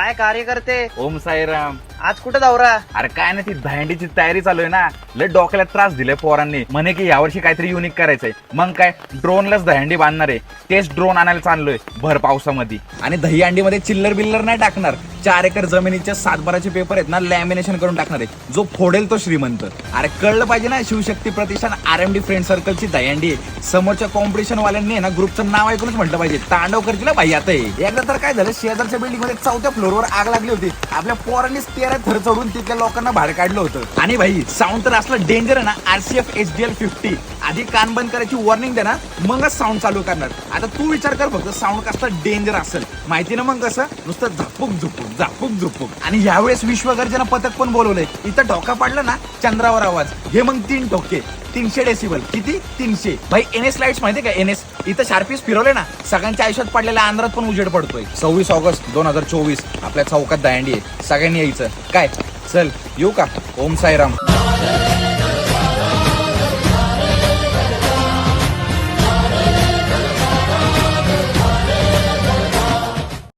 काय कार्य करते ओम साईराम. आज कुठं दौरा अरे काय नाही ती दहंडीची तयारी चालू आहे ना. लय डोक्याला त्रास दिलाय पोरांनी. म्हणे की यावर्षी काहीतरी युनिक करायचंय. मग काय ड्रोनलाच दहंडी बांधणार आहे. तेच ड्रोन आणायला चाललोय भर पावसामध्ये. आणि दही अंडीमध्ये चिल्लर बिल्लर नाही टाकणार. चार एकर जमिनीच्या सातबाराचे पेपर आहेत ना लॅमिनेशन करून टाकणार आहे जो फोडेल तो श्रीमंत. अरे कळलं पाहिजे ना Shivshakti Pratishthan R M D friend सर्कलची दयांडी आहे. समोरच्या कॉम्पिटिशन वाल्यांनी ना ग्रुपचं नाव ऐकूनच म्हटलं पाहिजे. तांडव करतील ना भाई आता हे. एकदा तर काय झालं शेजारच्या बिल्डिंगमध्ये चौथ्या फ्लोअरवर आग लागली होती. आपल्या पोरांनीच तेरा थर चढून तिथल्या लोकांना बाहेर काढलं होतं. आणि भाई साऊंड तर असलं डेंजर आहे ना RCF H D L fifty आधी कान बंद करायची वॉर्निंग दे ना मगच साऊंड चालू करणार. आता तू विचार कर फक्त साऊंड कसं डेंजर असेल. माहिती ना मग कसं? नुसतं झापूक झुपूक झापूक झुपूक आणि यावेळेस विश्वगर्जना पथक पण बोलवलंय. इथं ढोका पडला ना चंद्रावर आवाज. हे मग तीन ठोके तीनशे डेसिबल. किती? तीनशे. भाई एन एस लाईट्स माहिती का? एन एस इथं शार्पीस फिरवले ना सगळ्यांच्या आयुष्यात पडलेल्या आंध्रात पण उजेड पडतोय. सव्वीस ऑगस्ट दोन हजार चोवीस. आपल्या चौकात दहंडी आहे. सगळ्यांनी यायचं. काय? चल येऊ का? ओम साईराम.